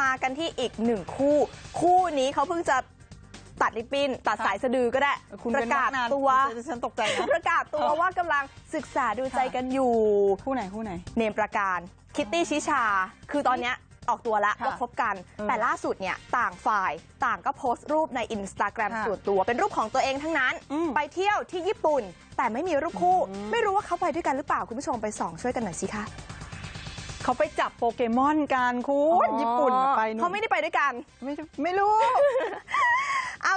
มากันที่อีกหนึ่งคู่ คู่นี้เขาเพิ่งจะตัดริบบิ้นตัดสายสะดือก็ได้คุณประกาศเว้นวรรคนานตัวฉันตกใจนะประกาศตัวว่ากำลังศึกษาดูใจกันอยู่ คู่ไหนคู่ไหน เนมประการคิตตี้ชิชา คือตอนเนี้ยออกตัวแล้วค่ะว่าคบกันเออแต่ล่าสุดเนี่ยต่างฝ่ายต่างก็โพสต์รูปในอินสตาแกรมค่ะส่วนตัวเป็นรูปของตัวเองทั้งนั้นอืมไปเที่ยวที่ญี่ปุ่น แต่ไม่มีรูปคู่อืมไม่รู้ว่าเขาไปด้วยกันหรือเปล่าคุณผู้ชมไปส่องช่วยกันหน่อยสิคะ เขาไปจับโปเกมอนกันคุณญี่ปุ่นน่ะไปนู่นเขาไม่ได้ไปด้วยกันไม่ไม่รู้อ้าว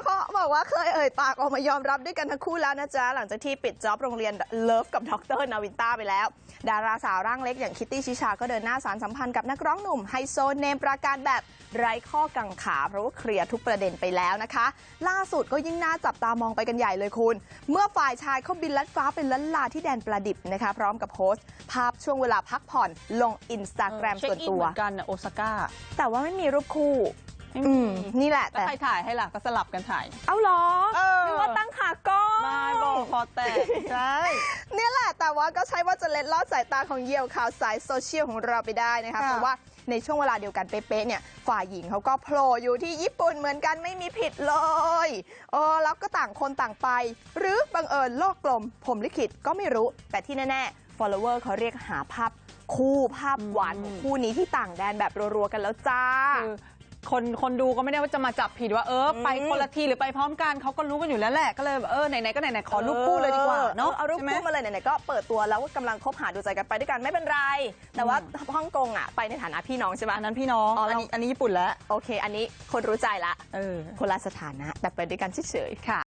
เขาบอกว่าเคยเอ่ยปากออกมายอมรับด้วยกันทั้งคู่แล้วนะจ๊ะ หลังจากที่ปิดจ็อบโรงเรียนเลิฟกับดรนาวินต้าไปแล้ว ดาราสาวร่างเล็กอย่างคิตตี้ชิชาก็เดินหน้าสารสัมพันธ์กับนักร้องหนุ่มไฮโซเนมประการแบบไร้ข้อกังขา เพราะว่าเคลียร์ทุกประเด็นไปแล้วนะคะ ล่าสุดก็ยิ่งน่าจับตามองไปกันใหญ่เลยคุณ เมื่อฝ่ายชายเขาบินลัดฟ้าเป็นลันลาที่แดนประดิบนะคะ พร้อมกับโพสต์ ภาพช่วงเวลาพักผ่อนลงอินสตาแกรมเช็คส่วนอินตัวเหมือนกันน่ะโอซาก้าแต่ว่าไม่มีรูปคู่ ไม่อืมีมนี่แหละแล้วแต่ใครถ่ายให้ล่ะก็สลับกันถ่าย เอาเหรอเออ นึกว่าตั้งขากล้อง ไม่บอกคอแตกใช่ เนี่ยแหละ แต่ว่าก็ใช่ว่าจะเล็ดลอดสายตาของเหยี่ยวข่าวสายโซเชียลของเราไปได้นะคะค่ะ เพราะว่าในช่วงเวลาเดียวกันเป๊ะๆเนี่ยฝ่ายหญิงเขาก็โผล่อยู่ที่ญี่ปุ่นเหมือนกันไม่มีผิดเลยเออแล้วก็ต่างคนต่างไป หรือบังเอิญโลกกลมผมลิขิตก็ไม่รู้ แต่ที่แน่ๆ follower เขาเรียกหาภาพคู่ภาพหวานของคู่นี้ที่ต่างแดนแบบรัวๆกันแล้วจ้า คือ คนคนดูก็ไม่ได้ว่าจะมาจับผิดว่าเออไปคนละทีหรือไปพร้อมกันเขาก็รู้กันอยู่แล้วแหละก็เลยแบบเออไหนๆก็ไหนๆขอรูปคู่เลยดีกว่าเนาะออเอารูปใช่ไหมคู่มาเลยไหนๆก็เปิดตัวแล้วว่ากำลังคบหาดูใจกันไปด้วยกันไม่เป็นไร แต่ว่าฮ่องกงอะไปในฐานะพี่น้องใช่ไหมอันนั้นพี่น้องอ๋ออันเรานี้อันนี้ญี่ปุ่นแล้วโอเค อันนี้คนรู้ใจละเออคนละสถานะแต่ไปด้วยกันเฉยๆค่ะ